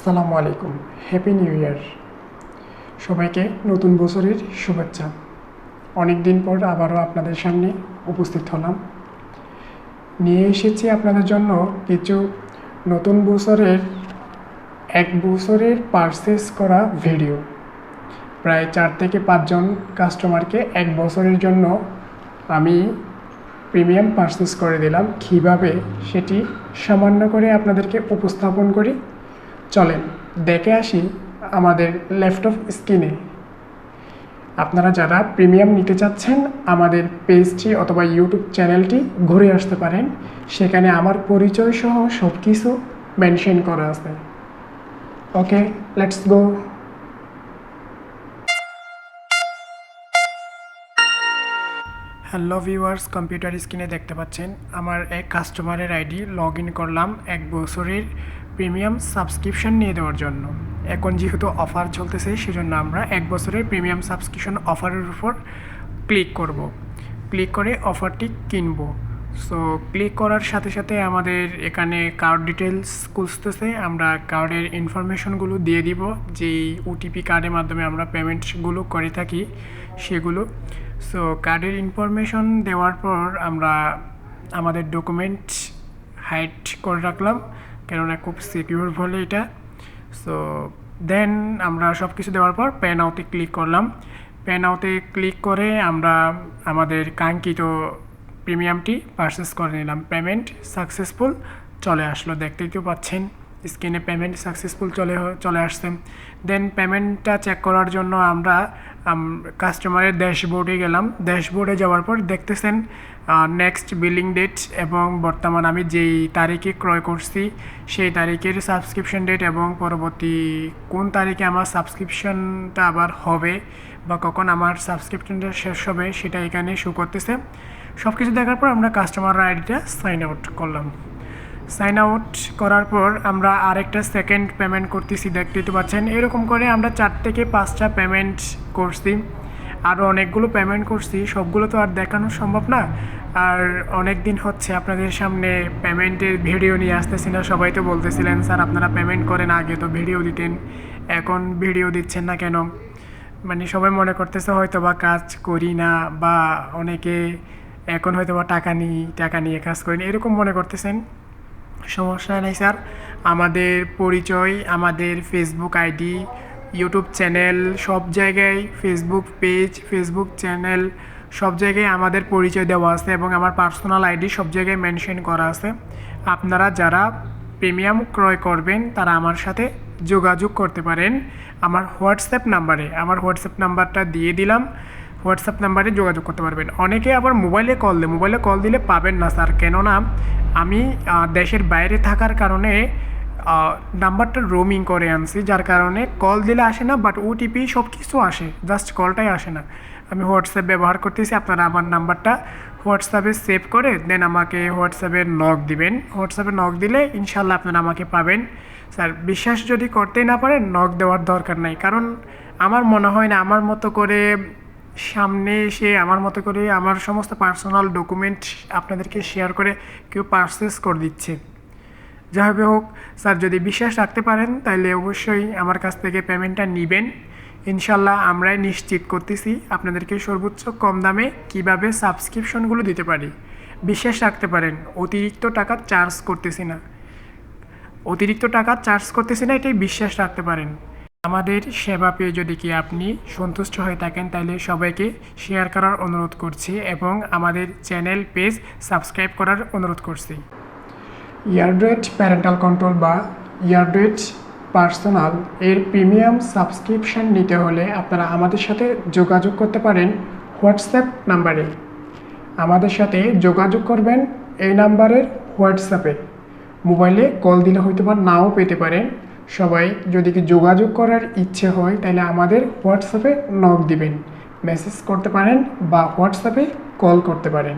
আসসালামু আলাইকুম happy new year সবাইকে নতুন বছরের শুভেচ্ছা। অনেক দিন পর আবারও আপনাদের সামনে উপস্থিত হলাম। নিয়ে এসেছি আপনাদের জন্য কিছু নতুন বছরের, এক বছরের পারচেস করা ভিডিও প্রায় চার থেকে পাঁচজন কাস্টমারকে এক বছরের জন্য আমি প্রিমিয়াম পারচেস করে দিলাম। কীভাবে সেটি সামান্য করে আপনাদেরকে উপস্থাপন করি চলেন, দেখে আসি আমাদের ল্যাপটপ স্ক্রিনে। আপনারা যারা প্রিমিয়াম নিতে চাচ্ছেন, আমাদের পেজটি অথবা ইউটিউব চ্যানেলটি ঘুরে আসতে পারেন। সেখানে আমার পরিচয় সহ সব কিছু মেনশন করা আছে। Okay, let's go. Hello viewers, computer স্ক্রিনে দেখতে পাচ্ছেন, আমার এক কাস্টমারের আইডি, লগ ইন করলাম এক বছরের প্রিমিয়াম সাবস্ক্রিপশন নিয়ে দেওয়ার জন্য। এখন যেহেতু অফার চলতেছে, সেজন্য আমরা এক বছরের প্রিমিয়াম সাবস্ক্রিপশন অফারের উপর ক্লিক করব। ক্লিক করে অফারটি কিনবো। সো ক্লিক করার সাথে সাথে আমাদের এখানে কার্ড ডিটেলস খুঁজতেছে। আমরা কার্ডের ইনফরমেশনগুলো দিয়ে দিব। যেই ওটিপি কার্ডের মাধ্যমে আমরা পেমেন্টগুলো করে থাকি, সেগুলো। সো কার্ডের ইনফরমেশন দেওয়ার পর আমরা আমাদের ডকুমেন্ট হাইড করে রাখলাম। কেননা খুব সিকিউর বলে এটা। সো দেন আমরা সব কিছু দেওয়ার পর প্যান আউটে ক্লিক করলাম। প্যান আউটে ক্লিক করে আমরা আমাদের কাঙ্ক্ষিত প্রিমিয়ামটি পারচেস করে নিলাম। পেমেন্ট সাকসেসফুল চলে আসলো, দেখতেই তো পাচ্ছেন। স্ক্রিনে পেমেন্ট সাকসেসফুল চলে চলে আসছে। দেন পেমেন্টটা চেক করার জন্য আমরা কাস্টমারের ড্যাশবোর্ডে গেলাম। ড্যাশবোর্ডে যাওয়ার পর দেখতেছেন নেক্সট বিলিং ডেট এবং বর্তমান আমি যেই তারিখে ক্রয় করছি, সেই তারিখের সাবস্ক্রিপশন ডেট এবং পরবর্তী কোন তারিখে আমার সাবস্ক্রিপশনটা আবার হবে বা কখন আমার সাবস্ক্রিপশনটা শেষ হবে, সেটা এখানে শো করতেছে। সব কিছু দেখার পর আমরা কাস্টমার আইডিটা সাইন আউট করলাম। সাইন আউট করার পর আমরা আরেকটা সেকেন্ড পেমেন্ট করতেছি, দেখতেই তো পাচ্ছেন। এরকম করে আমরা চার থেকে পাঁচটা পেমেন্ট করছি। আরও অনেকগুলো পেমেন্ট করছি, সবগুলো তো আর দেখানো সম্ভব না। আর অনেক দিন হচ্ছে আপনাদের সামনে পেমেন্টের ভিডিও নিয়ে আসতেছি না, সবাই তো বলতেছিলেন, স্যার, আপনারা পেমেন্ট করেন আগে তো ভিডিও দিতেন। এখন ভিডিও দিচ্ছেন না কেন? মানে সবাই মনে করতেছে হয়তো বা কাজ করি না বা অনেকে এখন হয়তো বা টাকা নিই, টাকা নিয়ে কাজ করি এরকম মনে করতেছেন? সমস্যা নেই, স্যার। আমাদের পরিচয়, আমাদের ফেসবুক আইডি ইউটিউব চ্যানেল, সব জায়গায় ফেসবুক পেজ ফেসবুক চ্যানেল, সব জায়গায় আমাদের পরিচয় দেওয়া আছে এবং আমার পার্সোনাল আইডি সব জায়গায় মেনশন করা আছে। আপনারা যারা প্রিমিয়াম ক্রয় করবেন, তারা আমার সাথে যোগাযোগ করতে পারেন। আমার হোয়াটসঅ্যাপ নাম্বারে আমার হোয়াটসঅ্যাপ নাম্বারটা দিয়ে দিলাম। হোয়াটসঅ্যাপ নাম্বারে যোগাযোগ করতে পারবেন। অনেকে আবার মোবাইলে কল দেয়। মোবাইলে কল দিলে পাবেন না, স্যার। কেননা, আমি দেশের বাইরে থাকার কারণে নাম্বারটা রোমিং করে আনছি, যার কারণে কল দিলে আসে না বাট ওটিপি সব কিছু আসে। জাস্ট কলটাই আসে না। আমি হোয়াটসঅ্যাপ ব্যবহার করতেছি, আপনারা আমার নাম্বারটা হোয়াটসঅ্যাপে সেভ করে দেন আমাকে হোয়াটসঅ্যাপে নক দিবেন। হোয়াটসঅ্যাপে নক দিলে ইনশাল্লাহ আপনারা আমাকে পাবেন। স্যার, বিশ্বাস যদি করতেই না পারেন নক দেওয়ার দরকার নাই। কারণ, আমার মনে হয় না, আমার মতো করে সামনে এসে আমার মতো করে আমার সমস্ত পার্সোনাল ডকুমেন্ট আপনাদেরকে শেয়ার করে কেউ পারচেস করে দিচ্ছে। যাই হোক, স্যার যদি বিশ্বাস রাখতে পারেন তাহলে অবশ্যই আমার কাছ থেকে পেমেন্টটা নেবেন। ইনশাল্লাহ আমরাই নিশ্চিত করতেছি আপনাদেরকে সর্বোচ্চ কম দামে কীভাবে সাবস্ক্রিপশনগুলো দিতে পারি। বিশ্বাস রাখতে পারেন, অতিরিক্ত টাকা চার্জ করতেছি না। অতিরিক্ত টাকা চার্জ করতেছি না, এটাই বিশ্বাস রাখতে পারেন। আমাদের সেবা পেয়ে যদি কি আপনি সন্তুষ্ট হয়ে থাকেন, তাহলে সবাইকে শেয়ার করার অনুরোধ করছি এবং আমাদের চ্যানেল পেজ সাবস্ক্রাইব করার অনুরোধ করছি। ইয়ারড্রেট প্যারেন্টাল কন্ট্রোল বা ইয়ারড্রেট পার্সোনাল এর প্রিমিয়াম সাবস্ক্রিপশন নিতে হলে আপনারা আমাদের সাথে যোগাযোগ করতে পারেন হোয়াটসঅ্যাপ নাম্বারে আমাদের সাথে যোগাযোগ করবেন এই নাম্বারের হোয়াটসঅ্যাপে মোবাইলে কল দিলে হয়তো বা নাও পেতে পারেন। সবাই যদি কি যোগাযোগ করার ইচ্ছে হয়, তাহলে আমাদের হোয়াটসঅ্যাপে নক দিবেন। মেসেজ করতে পারেন বা হোয়াটসঅ্যাপে কল করতে পারেন।